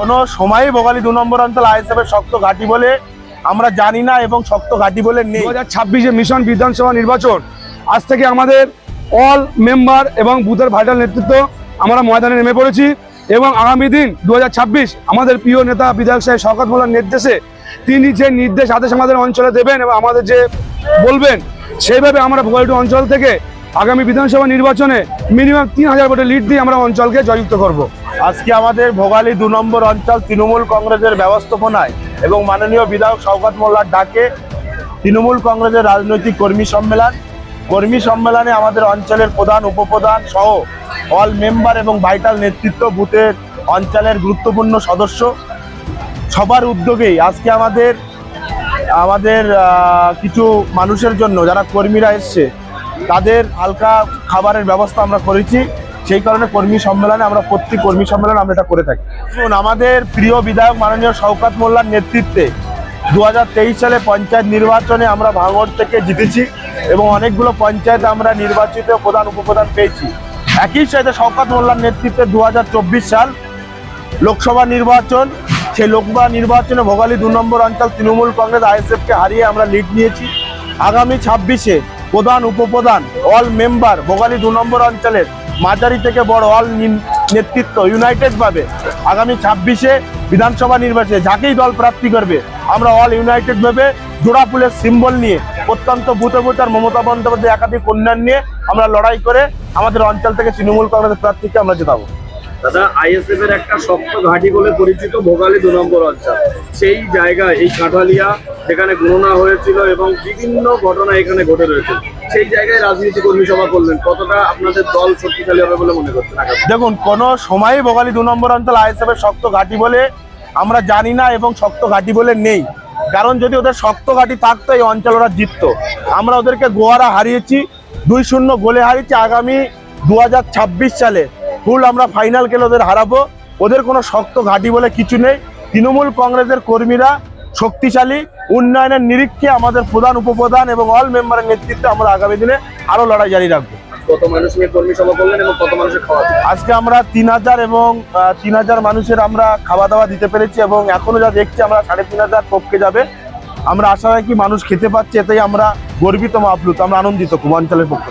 কোনো সময় ভোগালী দু নম্বর অঞ্চল আইএসএফের শক্ত ঘাঁটি বলে আমরা জানি না এবং শক্ত ঘাঁটি বলে নেই। দু হাজার মিশন বিধানসভা নির্বাচন, আজ থেকে আমাদের অল মেম্বার এবং বুথের ভাইটাল নেতৃত্ব আমরা ময়দানে নেমে পড়েছি এবং আগামী দিন দু হাজার ছাব্বিশ আমাদের প্রিয় নেতা বিধায়ক সাহেব শওকত মোল্লার নির্দেশে তিনি যে নির্দেশ আদেশ আমাদের অঞ্চলে দেবেন এবং আমাদের যে বলবেন, সেইভাবে আমরা ভোগালটু অঞ্চল থেকে আগামী বিধানসভা নির্বাচনে মিনিমাম তিন হাজার ভোটের লিড দিয়ে আমরা অঞ্চলকে জয়যুক্ত করব। আজকে আমাদের ভোগালী দু নম্বর অঞ্চল তৃণমূল কংগ্রেসের ব্যবস্থাপনায় এবং মাননীয় বিধায়ক শওকত মোল্লার ডাকে তৃণমূল কংগ্রেসের রাজনৈতিক কর্মী সম্মেলন। কর্মী সম্মেলনে আমাদের অঞ্চলের প্রধান, উপপ্রধান সহ অল মেম্বার এবং ভাইটাল নেতৃত্ব বুথের অঞ্চলের গুরুত্বপূর্ণ সদস্য। সবার উদ্যোগেই আজকে আমাদের আমাদের কিছু মানুষের জন্য যারা কর্মীরা এসছে, তাদের হালকা খাবারের ব্যবস্থা আমরা করেছি। সেই কারণে কর্মী সম্মেলনে আমরা প্রত্যেক কর্মী সম্মেলন আমরা এটা করে থাকি। শুনুন আমাদের প্রিয় বিধায়ক মাননীয় শওকাত মোল্লার নেতৃত্বে দু হাজার তেইশ সালে পঞ্চায়েত নির্বাচনে আমরা ভাঙড় থেকে জিতেছি এবং অনেকগুলো পঞ্চায়েত আমরা নির্বাচিত প্রধান, উপপ্রধান পেয়েছি। একই সাথে শওকাত মোল্লার নেতৃত্বে দু হাজার চব্বিশ সাল লোকসভা নির্বাচন, সেই লোকসভা নির্বাচনে ভোগালী দু নম্বর অঞ্চল তৃণমূল কংগ্রেস আইএসএফ কে হারিয়ে আমরা লিড নিয়েছি। আগামী ছাব্বিশে প্রধান, উপপ্রধান অল মেম্বার ভোগালী দু নম্বর অঞ্চলের মাঝারি থেকে বড় অল নেতৃত্ব ইউনাইটেড ভাবে। আগামী ছাব্বিশে বিধানসভা নির্বাচনে যাকেই দল প্রার্থী করবে, আমরা অল ইউনাইটেড ভাবে জোড়া ফুলের সিম্বল নিয়ে, অত্যন্ত বুথে মমতা বন্দ্যোপাধ্যায় একাধিক উন্নয়ন নিয়ে আমরা লড়াই করে আমাদের অঞ্চল থেকে তৃণমূল কংগ্রেসের প্রার্থীকে আমরা জেতাবো। দাদা আইএসএফ এর একটা শক্ত ঘাঁটি বলে পরিচিত ভোগালী দু নম্বর অঞ্চল। সেই জায়গায় এই কাঁঠালিয়া, যেখানে গণনা হয়েছিল এবং বিভিন্ন ঘটনা এখানে ঘটে রয়েছে। সেই জায়গায় রাজনীতি কর্মী সভা করলেন, কতটা আপনাদের দল শক্তিশালী হবে বলে মনে করছেন দেখুন, কোনো সময় বগালি দু নম্বর অঞ্চল আইএসএফের শক্ত ঘাঁটি বলে আমরা জানি না এবং শক্ত ঘাঁটি বলে নেই। কারণ যদি ওদের শক্ত ঘাঁটি থাকতো, এই অঞ্চল ওরা জিততো। আমরা ওদেরকে গোয়ারা হারিয়েছি, দুই শূন্য গোলে হারিয়েছি আগামী দু হাজার ছাব্বিশ সালে। ফুল আমরা ফাইনাল খেলে ওদের হারাবো। ওদের কোনো শক্ত ঘাঁটি বলে কিছু নেই। তৃণমূল কংগ্রেসের কর্মীরা শক্তিশালী। উন্নয়নের নিরীক্ষে আমাদের প্রধান উপপ্রধান এবং অল মেম্বারের নেতৃত্বে আমরা আগামী দিনে আরও লড়াই জারি রাখব। কত মানুষ কর্মী সভা করলেন এবং কত মানুষের খাওয়া আজকে আমরা তিন হাজার এবং তিন হাজার মানুষের আমরা খাওয়া দাওয়া দিতে পেরেছি এবং এখনও যা দেখছি আমরা সাড়ে তিন হাজার টপকে যাবে। আমরা আশা রাখি মানুষ খেতে পাচ্ছে এতেই আমরা গর্বিত মাপলুত আমরা আনন্দিত কুমাঞ্চলের পক্ষে